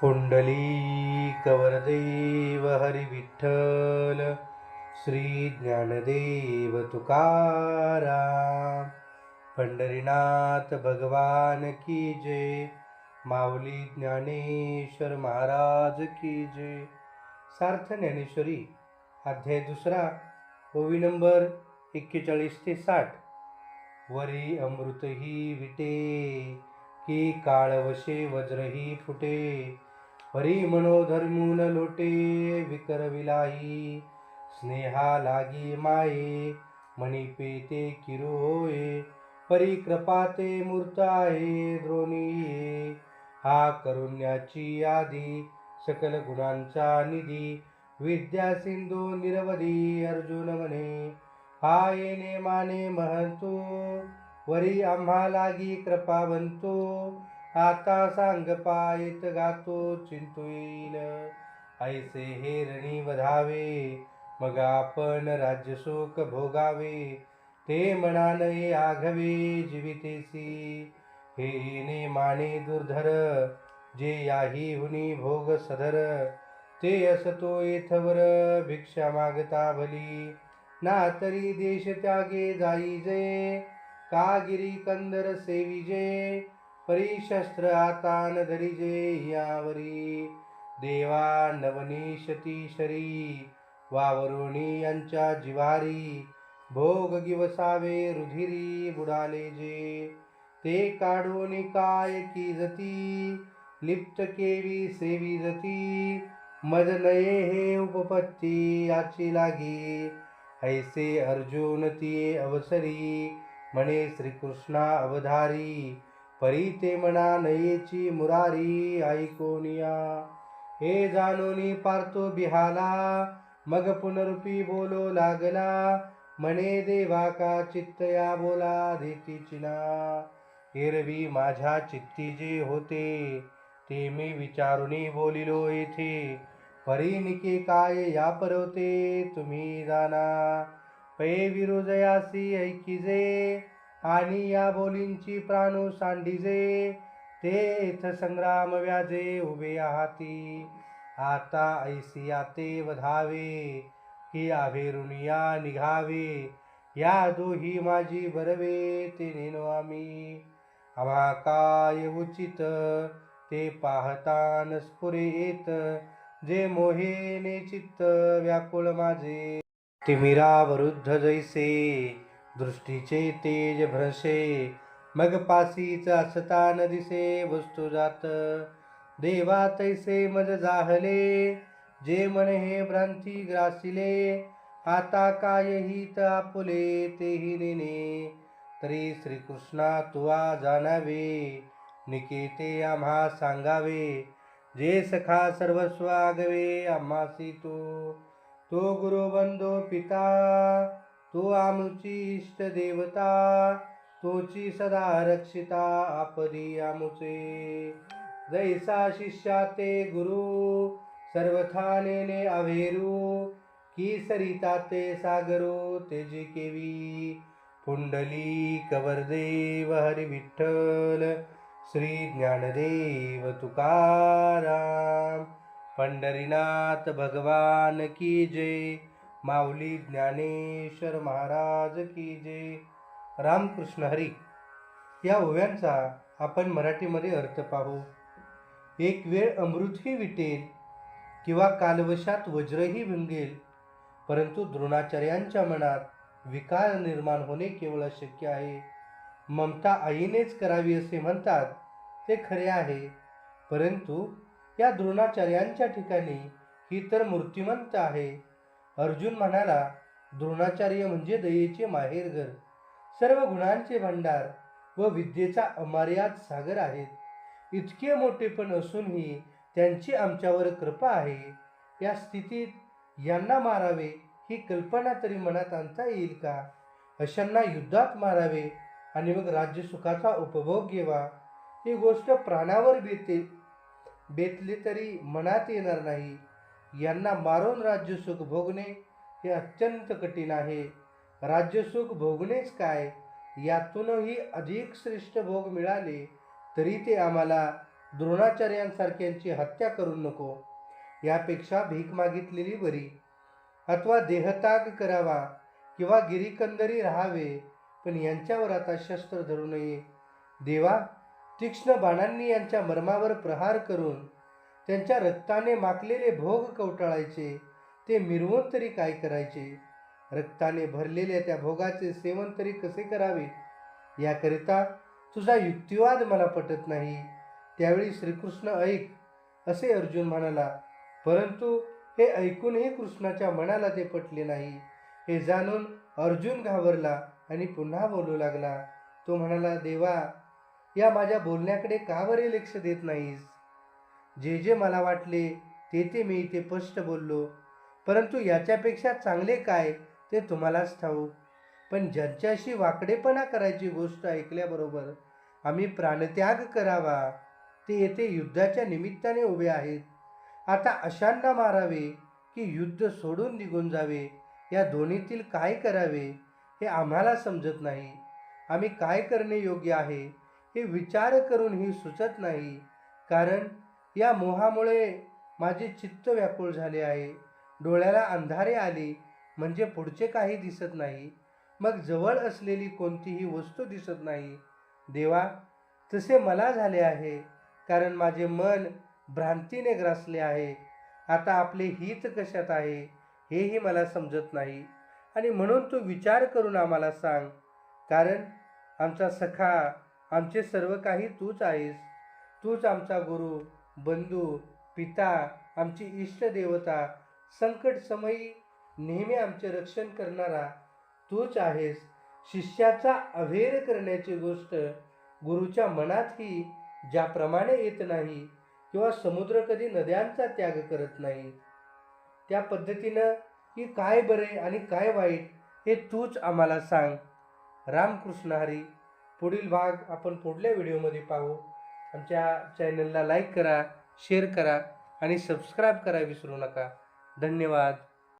पुण्डलीकवरदेव हरिविठ्ठल श्रीज्ञानदेव श्री ज्ञानदेव तुकाराम पंढरीनाथ भगवान की जय माऊली ज्ञानेश्वर महाराज की जय। सार्थ ज्ञानेश्वरी अध्याय दुसरा ओवी नंबर एक्केचाळीस ते साठ। वरी अमृतही विटे की काळवशे वज्रही फुटे। परी मनोधर्मून लोटे विकरविलाही स्नेहा लागी माये मणी पेते किरू होय परी कृपाते मूर्त आहे द्रोणीये. हा करुण्याची यादी सकल गुणांचा निधी विद्या सिंधू निरवधी अर्जुन म्हणे. हा येणे माने महंतो वरी आम्हा लागी बनतो. आता सांग पायत गातो चिंतोईन ऐसे हे रणी वधावे मग आपण राज्य सुख भोगावे. ते मनाने आघवे जीवितेसी हे माने दुर्धर जे याही हुनी भोग सधर. ते असतो येथवर भिक्षा मागता भली. ना तरी देश त्यागे जाई जे कागिरी कंदर सेविजे परिशस्त्र आतान धरिजे यावरी देवा नवनीशती शरी वावरुणी यांच्या जिवारी भोग गिवसावे रुधिरी बुडाले जे। ते काढून काय की जती लिप्त केवी सेवी जती। मज नये हे उपपत्ती याची लागी। ऐसे अर्जुन ती अवसरी म्हणे श्रीकृष्णा अवधारी। परी ते म्हणा नयेची मुरारी ऐकोनिया हे जाणूनी पार्थो बिहाला मग पुनरुपी बोलो लागला. म्हणे देवा का चित्तया बोला देती चिना. एरवी माझ्या चित्ती जे होते ते मी विचारुनी बोलिलो येथे. परी निके काय या परवते तुम्ही जाना. पै विरुजयासी ऐकिजे आणि या बोलींची प्राणू सांडिजे तेथ संग्राम व्याजे उभे आहाती. आता ऐसिया ते वधावे की आभेरुनिया निघावे. या दोही माझी बरवे ते नेनो आम्ही. आम्हा काय उचित ते पाहतान स्फुरे येत. जे मोहेने चित्त व्याकुळ माझे. तिमिरा वरुद्ध जैसे दृष्टीचे तेज भ्रसे मग पासीच असतान दिसे वस्तू जात. देवा तैसे मज जाहले जे मन हे भ्रांती ग्रासिले आता काय हित आपुले तेही नेने तरी श्रीकृष्णा तुवा जाणावे निकेते आम्हा सांगावे जे सखा सर्वस्व आगवे आम्हासी तो. तो गुरुबंधो पिता तो आमुची इष्ट देवता तोची सदा रक्षिता आपदी आमुचे. जैसा शिष्या ते गुरु सर्वथा नेने अवेरू. की सरिता ते सागरो तेजे केवी. पुंडली कवरदेव हरी विठ्ठल श्री ज्ञानदेव तुकाराम. पंढरीनाथ भगवान की जय. माऊली ज्ञानेश्वर महाराज की जे. रामकृष्ण हरी. या ओव्यांचा आपण मराठीमध्ये अर्थ पाहू. एक वेळ अमृतही विटेल किंवा कालवशात वज्रही विंगेल परंतु द्रोणाचार्यांच्या मनात विकार निर्माण होणे केवळ अशक्य आहे. ममता आईनेच करावी असे म्हणतात ते खरे आहे. परंतु या द्रोणाचार्यांच्या ठिकाणी ही तर मूर्तिमंत आहे. अर्जुन म्हणाला द्रोणाचार्य म्हणजे दयेचे माहेरघर सर्व गुणांचे भांडार व विद्येचा अमर्याद सागर आहेत. इतके मोठेपण असूनही त्यांची आमच्यावर कृपा आहे. या स्थितीत यांना मारावे ही कल्पना तरी मनात आणता येईल का? अशांना युद्धात मारावे आणि मग राज्यसुखाचा उपभोग घ्यावा. ही गोष्ट प्राणावर बेते बेतली तरी मनात येणार नाही. यांना मारून राज्यसुख भोगणे हे अत्यंत कठीण आहे. राज्यसुख भोगणेच काय? यातूनही अधिक श्रेष्ठ भोग मिळाले तरी ते आम्हाला द्रोणाचार्यांसारख्यांची हत्या करू नको. यापेक्षा भीक मागितलेली बरी. अथवा देहताग करावा किंवा गिरीकंदरी राहावे पण यांच्यावर आता शस्त्र धरू नये. देवा तीक्ष्ण बाणांनी यांच्या मर्मावर प्रहार करून त्यांच्या रक्ताने माकलेले भोग कवटाळायचे. ते मिरवून तरी काय करायचे? रक्ताने भरलेल्या त्या भोगाचे सेवन तरी कसे करावे? याकरिता तुझा युक्तिवाद मला पटत नाही. त्यावेळी श्रीकृष्ण ऐक असे अर्जुन म्हणाला. परंतु हे ऐकूनही कृष्णाच्या मनाला ते पटले नाही. हे जाणून अर्जुन घाबरला आणि पुन्हा बोलू लागला. तो म्हणाला देवा या माझ्या बोलण्याकडे का बरे लक्ष देत नाहीस? जे जे मला वाटले ते ते मी इथे स्पष्ट बोललो. परंतु याच्यापेक्षा चांगले काय ते तुम्हालाच ठाऊक. पण ज्यांच्याशी वाकडेपणा करायची गोष्ट ऐकल्याबरोबर आम्ही प्राणत्याग करावा ते येथे युद्धाच्या निमित्ताने उभे आहेत. आता अशांना मारावे की युद्ध सोडून निघून जावे या दोन्हीतील काय करावे हे आम्हाला समजत नाही. आम्ही काय करणे योग्य आहे हे विचार करूनही सुचत नाही. कारण या मोहामुळे माझे चित्त व्याकुळ झाले आहे. डोळ्याला अंधारे आले म्हणजे पुढचे काही दिसत नाही. मग जवळ असलेली कोणतीही वस्तू दिसत नाही. देवा तसे मला झाले आहे कारण माझे मन भ्रांतीने ग्रासले आहे. आता आपले हित कशात आहे हेही मला समजत नाही. आणि म्हणून तू विचार करून आम्हाला सांग कारण आमचा सखा आमचे सर्व काही तूच आहेस. तूच आमचा गुरु बंधू पिता आमची इष्टदेवता संकट समयी नेहमी आमचे रक्षण करणारा तूच आहेस. शिष्याचा अभेर करण्याची गोष्ट गुरुच्या मनातही ज्याप्रमाणे येत नाही किंवा समुद्र कधी नद्यांचा त्याग करत नाही. त्या पद्धतीनं की काय बरे आणि काय वाईट हे तूच आम्हाला सांग. रामकृष्ण हरी पुढील भाग आपण पुढल्या व्हिडिओमध्ये पाहू. आमच्या चॅनलला लाईक करा शेअर करा आणि सबस्क्राईब करा विसरू नका. धन्यवाद.